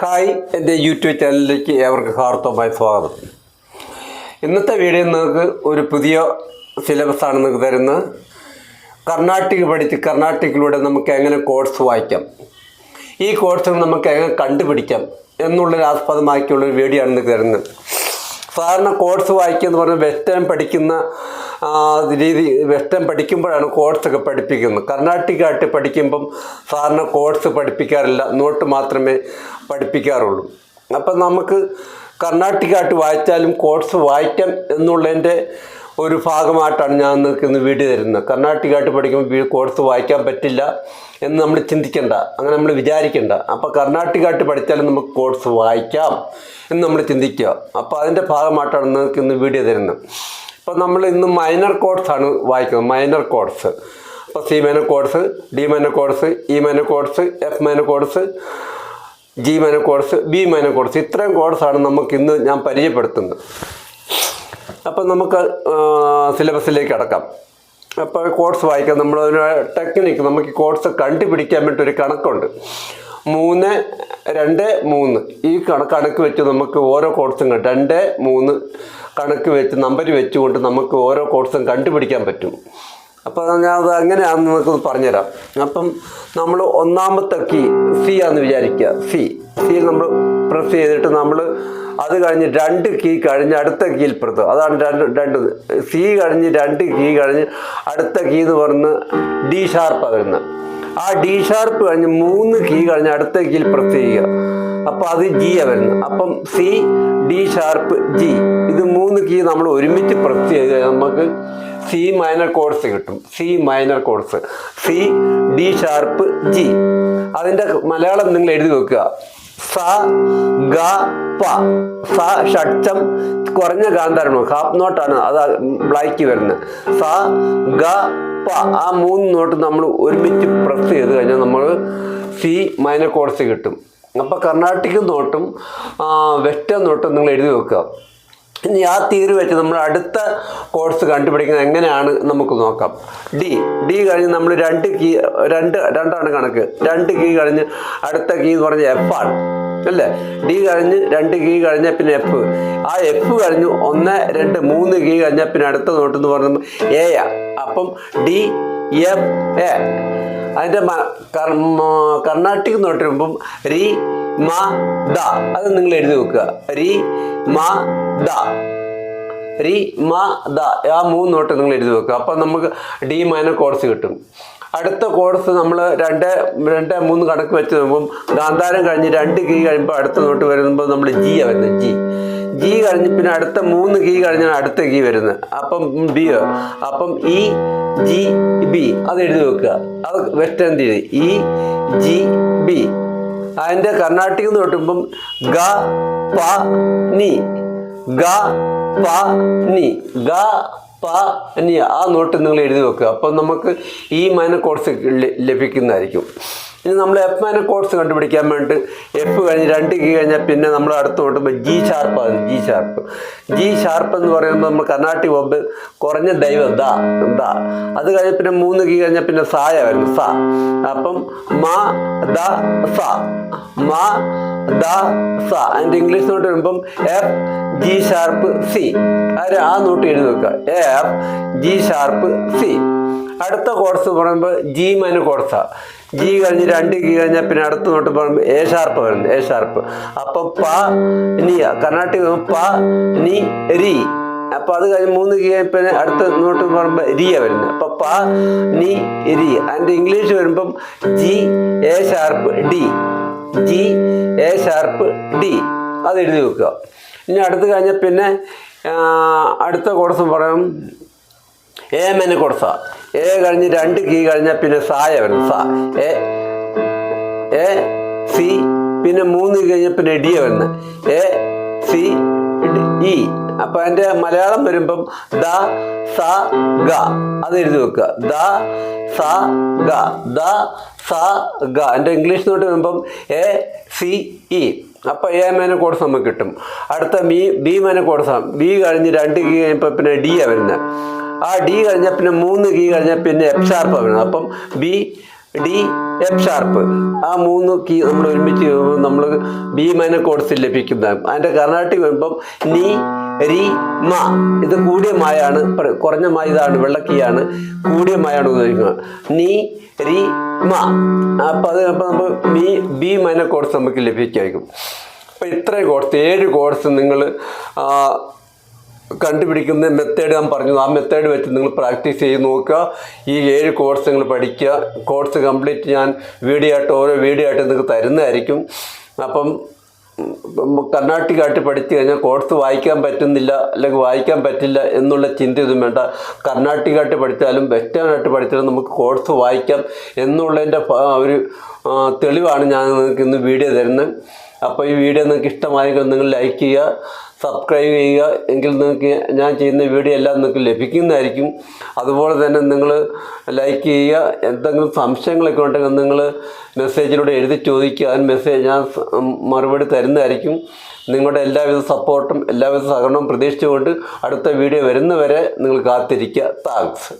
Hi എന്റെ YouTube ചാനലിലേക്ക് ഏവർക്ക് ഹാർത്തവുമായി സ്വാഗതം. ഇന്നത്തെ വീഡിയോ നിങ്ങൾക്ക് ഒരു പുതിയ സിലബസാണ് നിങ്ങൾക്ക് തരുന്നത് കർണാട്ടിക് പഠിച്ച് കർണാട്ടിക്കിലൂടെ നമുക്ക് എങ്ങനെ കോഴ്സ് വായിക്കാം? ഈ കോഴ്സുകൾ നമുക്ക് എങ്ങനെ കണ്ടുപിടിക്കാം? എന്നുള്ളൊരു ആസ്പദമാക്കിയുള്ളൊരു വീഡിയോ ആണ് നിങ്ങൾക്ക് തരുന്നത്. സാധാരണ കോഴ്സ് വായിക്കുക എന്ന് പറഞ്ഞാൽ വെസ്റ്റേൺ പഠിക്കുന്ന രീതി വെസ്റ്റേൺ പഠിക്കുമ്പോഴാണ് കോഴ്സൊക്കെ പഠിപ്പിക്കുന്നത്. കർണാട്ടിക്കായിട്ട് പഠിക്കുമ്പം സാധാരണ കോഴ്സ് പഠിപ്പിക്കാറില്ല. നോട്ട് മാത്രമേ പഠിപ്പിക്കാറുള്ളൂ. അപ്പം നമുക്ക് കർണാട്ടിക്കായിട്ട് വായിച്ചാലും കോഴ്സ് വായിക്കാം എന്നുള്ളതിന്റെ ഒരു ഭാഗമായിട്ടാണ് ഞാൻ ഇന്ന് വീഡിയോ തരുന്നത് കർണാട്ടിക്കായിട്ട് പഠിക്കുമ്പോൾ കോഴ്സ് വായിക്കാൻ പറ്റില്ല എന്ന് നമ്മൾ ചിന്തിക്കേണ്ട. അങ്ങനെ നമ്മൾ വിചാരിക്കേണ്ട. അപ്പോൾ കർണാട്ടിക്കായിട്ട് പഠിച്ചാലും നമുക്ക് കോഴ്സ് വായിക്കാം എന്ന് നമ്മൾ ചിന്തിക്കുക. അപ്പോൾ അതിന്റെ ഭാഗമായിട്ടാണ് നിങ്ങൾക്ക് ഇന്ന് വീഡിയോ തരുന്നത് അപ്പോൾ നമ്മൾ ഇന്ന് മൈനർ കോഴ്സാണ് വായിക്കുന്നത്. മൈനർ കോഴ്സ് അപ്പോൾ C minor chords D minor chords E minor chords F minor chords G minor chords B minor chords ഇത്രയും കോഴ്സാണ് നമുക്ക് ഇന്ന് ഞാൻ പരിചയപ്പെടുത്തുന്നത്. അപ്പം നമുക്ക് സിലബസിലേക്ക് അടക്കാം അപ്പോൾ കോഡ്സ് വായിക്കാം. നമ്മൾ ഒരു ടെക്നിക്ക് നമുക്ക് കോഡ്സ് കണ്ടുപിടിക്കാൻ വേണ്ടി ഒരു കണക്കുണ്ട്. മൂന്ന് രണ്ട് മൂന്ന്. ഈ കണക്ക് വെച്ച് നമുക്ക് ഓരോ കോഡ്സും രണ്ട് മൂന്ന് കണക്ക് വെച്ച് നമ്പർ വെച്ചുകൊണ്ട് നമുക്ക് ഓരോ കോഡ്സും കണ്ടുപിടിക്കാൻ പറ്റും. അപ്പോൾ ഞാൻ അത് എങ്ങനെയാണെന്ന് നിങ്ങൾക്കൊന്ന് പറഞ്ഞുതരാം. അപ്പം നമ്മൾ ഒന്നാമത്തെ കീ സി ആണെന്ന് വിചാരിക്കുക. സി സിയിൽ നമ്മൾ പ്രസ് ചെയ്തിട്ട് നമ്മൾ അത് കഴിഞ്ഞ് രണ്ട് കീ കഴിഞ്ഞ് അടുത്ത കീയിൽ പ്രത്തും അതാണ് രണ്ട് രണ്ട് സി കഴിഞ്ഞ് രണ്ട് കീ കഴിഞ്ഞ് അടുത്ത കീ എന്ന് പറഞ്ഞ് ഡി ഷാർപ്പ് വരുന്നത് ആ ഡി ഷാർപ്പ് കഴിഞ്ഞ് മൂന്ന് കീ കഴിഞ്ഞ് അടുത്ത കീയിൽ പ്രസ് ചെയ്യുക. അപ്പോൾ അത് ജി വരുന്നത്. അപ്പം സി ഡി ഷാർപ്പ് ജി ഇത് മൂന്ന് കീ നമ്മൾ ഒരുമിച്ച് പ്രസ് ചെയ്ത് നമുക്ക് സി മൈനർ കോഴ്സ് കിട്ടും. C minor chords C D sharp G അതിന്റെ മലയാളം നിങ്ങൾ എഴുതി വെക്കുക സ ഗ പ. സ ഷഡ്സം കുറഞ്ഞ ഗാന്ധാരമാണ്. ഹാഫ് നോട്ടാണ് അത് ബ്ലാക്ക് വരുന്നത്. സ ഗ പ. ആ മൂന്ന് നോട്ട് നമ്മൾ ഒരുമിച്ച് പ്രസ് ചെയ്ത് കഴിഞ്ഞാൽ നമ്മൾ സി മൈനർ കോഴ്സ് കിട്ടും. അപ്പോൾ കർണാട്ടിക് നോട്ടും വെസ്റ്റേൺ നോട്ടും നിങ്ങൾ എഴുതി വെക്കുക ഇനി ആ തീര് വെച്ച് നമ്മൾ അടുത്ത കോഴ്സ് കണ്ടുപിടിക്കുന്നത് എങ്ങനെയാണ് നമുക്ക് നോക്കാം. ഡി ഡി കഴിഞ്ഞ് നമ്മൾ രണ്ട് കീ രണ്ട് രണ്ടാണ് കണക്ക്. രണ്ട് കീ കഴിഞ്ഞ് അടുത്ത കീ എന്ന് പറഞ്ഞാൽ എഫ് ആണ്. അല്ലേ? ഡി കഴിഞ്ഞ് രണ്ട് കീ കഴിഞ്ഞ പിന്നെ എഫ് ആ എഫ് കഴിഞ്ഞു ഒന്ന് രണ്ട് മൂന്ന് കീ കഴിഞ്ഞ പിന്നെ അടുത്ത നോട്ട് എന്ന് പറഞ്ഞാൽ എ അപ്പം ഡി എഫ് എ അതിന്റെ കർണാട്ടിക് നോട്ട് വരുമ്പം രി മ ദ. അത് നിങ്ങൾ എഴുതി വെക്കുക. രി മ ദ. രി മ ദ. ആ മൂന്ന് നോട്ട് നിങ്ങൾ എഴുതി വെക്കുക. അപ്പം നമുക്ക് ഡി മൈനർ കോഴ്സ് കിട്ടും. അടുത്ത കോഴ്സ് നമ്മൾ രണ്ട് രണ്ട് മൂന്ന് കണക്ക് വെച്ച് നോക്കുമ്പം ഗാന്ധാരം കഴിഞ്ഞ് രണ്ട് കീ കഴിയുമ്പോൾ അടുത്ത നോട്ട് വരുമ്പോൾ നമ്മൾ ജി വരുന്നത്. ജി ജി കഴിഞ്ഞ് പിന്നെ അടുത്ത മൂന്ന് കീ കഴിഞ്ഞാണ് അടുത്ത കീ വരുന്നത്. അപ്പം ബി അപ്പം ഇ ജി ബി അത് എഴുതി വെക്കുക. അത് വെസ്റ്റേൺ തീയതി ഇ ജി ബി അതിന്റെ കർണാട്ടിക് എന്ന് തൊട്ടുമ്പം ഗ പ നി. ഗ പ നി. ഗ പ നി. ആ നോട്ട് നിങ്ങൾ എഴുതി വെക്കുക. അപ്പം നമുക്ക് ഈ മൈനർ കോഴ്സ് ലഭിക്കുന്നതായിരിക്കും. ഇനി നമ്മൾ എഫ് മൈനർ കോഡ്സ് കണ്ടുപിടിക്കാൻ വേണ്ടി എഫ് കഴിഞ്ഞ് രണ്ട് കീ കഴിഞ്ഞാൽ പിന്നെ നമ്മൾ അടുത്ത് നോട്ടുമ്പോൾ ജി ഷാർപ്പ് ആണ് ജി ഷാർപ്പ് ജി ഷാർപ്പ് എന്ന് പറയുമ്പോൾ നമ്മൾ കർണാട്ടി ബോബ് കുറഞ്ഞ ദൈവം ദ ദാ. അത് കഴിഞ്ഞ് പിന്നെ മൂന്ന് കീ കഴിഞ്ഞാൽ പിന്നെ സായ വരുന്നു സ. അപ്പം മാ ദ സ. മാ ദ സ. അതിന്റെ ഇംഗ്ലീഷ് നോട്ട് വരുമ്പം എഫ് ജി ഷാർപ്പ് സി ആ നോട്ട് എഴുതി വെക്കുക. എഫ് ജി ഷാർപ്പ് സി അടുത്ത കോഴ്സ് പറയുമ്പോൾ ജി മൈനർ കോഴ്സാണ് ജി കഴിഞ്ഞ് രണ്ട് കീ കഴിഞ്ഞാൽ പിന്നെ അടുത്ത നോട്ട് പറയുമ്പോൾ എ ഷാർപ്പ് വരുന്നത് എ ഷാർപ്പ് അപ്പൊ പ നിയ കർണാട്ടിക് പ നി രി. അപ്പൊ അത് കഴിഞ്ഞ് മൂന്ന് കഴിഞ്ഞ പിന്നെ അടുത്ത നോട്ട് പറയുമ്പോൾ റിയ വരുന്നത് അപ്പൊ പ നി രി. അതിന്റെ ഇംഗ്ലീഷ് വരുമ്പം G A sharp D G A sharp D അത് എഴുതി വെക്കുക. ഇനി അടുത്ത് കഴിഞ്ഞാൽ പിന്നെ അടുത്ത കോഴ്സ് പറയും എ കൊടുത്ത. ഏ കഴിഞ്ഞ് രണ്ട് കീ കഴിഞ്ഞ പിന്നെ സായ വരണം സ. എ എ സി പിന്നെ മൂന്ന് കീ കഴിഞ്ഞാൽ പിന്നെ ഡി വരണം എ സി ഇ. അപ്പൊ എന്റെ മലയാളം വരുമ്പം ദ സ ഗ. അത് എഴുതി വെക്കുക. ദ സ ഗ. ദ സ ഗ. എന്റെ ഇംഗ്ലീഷ് നോട്ട് വരുമ്പം എ സി ഇ. അപ്പോൾ എ മേന കോഴ്സ് നമുക്ക് കിട്ടും. അടുത്ത ബി ബി മേന കോഴ്സാണ് ബി കഴിഞ്ഞ് രണ്ട് കഴിഞ്ഞപ്പോൾ പിന്നെ ഡി ആണ് വരുന്നത്. ആ ഡി കഴിഞ്ഞ പിന്നെ മൂന്ന് കീ കഴിഞ്ഞ പിന്നെ എഫ് ഷാർപ്പ് വേണം. അപ്പം ബി ഡി എഫ് ഷാർപ്പ് ആ മൂന്ന് കീ നമ്മൾ ഒരുമിച്ച് നമ്മൾ ബി മൈനർ കോഡ്സ് ലഭിക്കുന്ന അതിന്റെ കർണാട്ടിക് വരുമ്പം നീ രി മ ഇത് കൂടിയ മായാണ് കുറഞ്ഞ മായ ഇതാണ് വെള്ളക്കീയാണ് കൂടിയ മായാണ് ഉപയോഗിക്കുന്നത്. നീ രി മ. അപ്പം അത് അപ്പം നമ്മൾ ബി ബി മൈനർ കോഡ്സ് നമുക്ക് ലഭിക്കായിരിക്കും. അപ്പം ഇത്രയും കോഡ്സ് ഏഴ് കോഡ്സ് നിങ്ങൾ കണ്ടുപിടിക്കുന്ന മെത്തേഡ് ഞാൻ പറഞ്ഞു ആ മെത്തേഡ് വെച്ച് നിങ്ങൾ പ്രാക്ടീസ് ചെയ്ത് നോക്കുക. ഈ ഏഴ് കോഴ്സ് നിങ്ങൾ പഠിക്കുക. കോഴ്സ് കംപ്ലീറ്റ് ഞാൻ വീഡിയോ ആയിട്ട് ഓരോ വീഡിയോ ആയിട്ട് നിങ്ങൾക്ക് തരുന്നതായിരിക്കും. അപ്പം കർണാട്ടിക്കായിട്ട് പഠിച്ചു കഴിഞ്ഞാൽ കോഴ്സ് വായിക്കാൻ പറ്റുന്നില്ല അല്ലെങ്കിൽ വായിക്കാൻ പറ്റില്ല എന്നുള്ള ചിന്തയൊന്നും വേണ്ട. കർണാട്ടിക്കായിട്ട് പഠിച്ചാലും വെസ്റ്റേൺ ആയിട്ട് പഠിച്ചാലും നമുക്ക് കോഴ്സ് വായിക്കാം എന്നുള്ളതിന്റെ ഒരു തെളിവാണ് ഞാൻ നിങ്ങൾക്ക് ഇന്ന് വീഡിയോ തരുന്നത്. അപ്പോൾ ഈ വീഡിയോ നിങ്ങൾക്ക് ഇഷ്ടമായെങ്കിൽ നിങ്ങൾ ലൈക്ക് ചെയ്യുക. സബ്സ്ക്രൈബ് ചെയ്യുക. എങ്കിൽ നിങ്ങൾക്ക് ഞാൻ ചെയ്യുന്ന വീഡിയോ എല്ലാം നിങ്ങൾക്ക് ലഭിക്കുന്നതായിരിക്കും. അതുപോലെ തന്നെ നിങ്ങൾ ലൈക്ക് ചെയ്യുക. എന്തെങ്കിലും സംശയങ്ങളൊക്കെ ഉണ്ടെങ്കിൽ നിങ്ങൾ മെസ്സേജിലൂടെ എഴുതി ചോദിക്കുക. അതിന് മെസ്സേജ് ഞാൻ മറുപടി തരുന്നതായിരിക്കും. നിങ്ങളുടെ എല്ലാവിധ സപ്പോർട്ടും എല്ലാവിധ സഹകരണവും പ്രതീക്ഷിച്ചുകൊണ്ട് അടുത്ത വീഡിയോ വരുന്നവരെ നിങ്ങൾ കാത്തിരിക്കുക. താങ്ക്സ്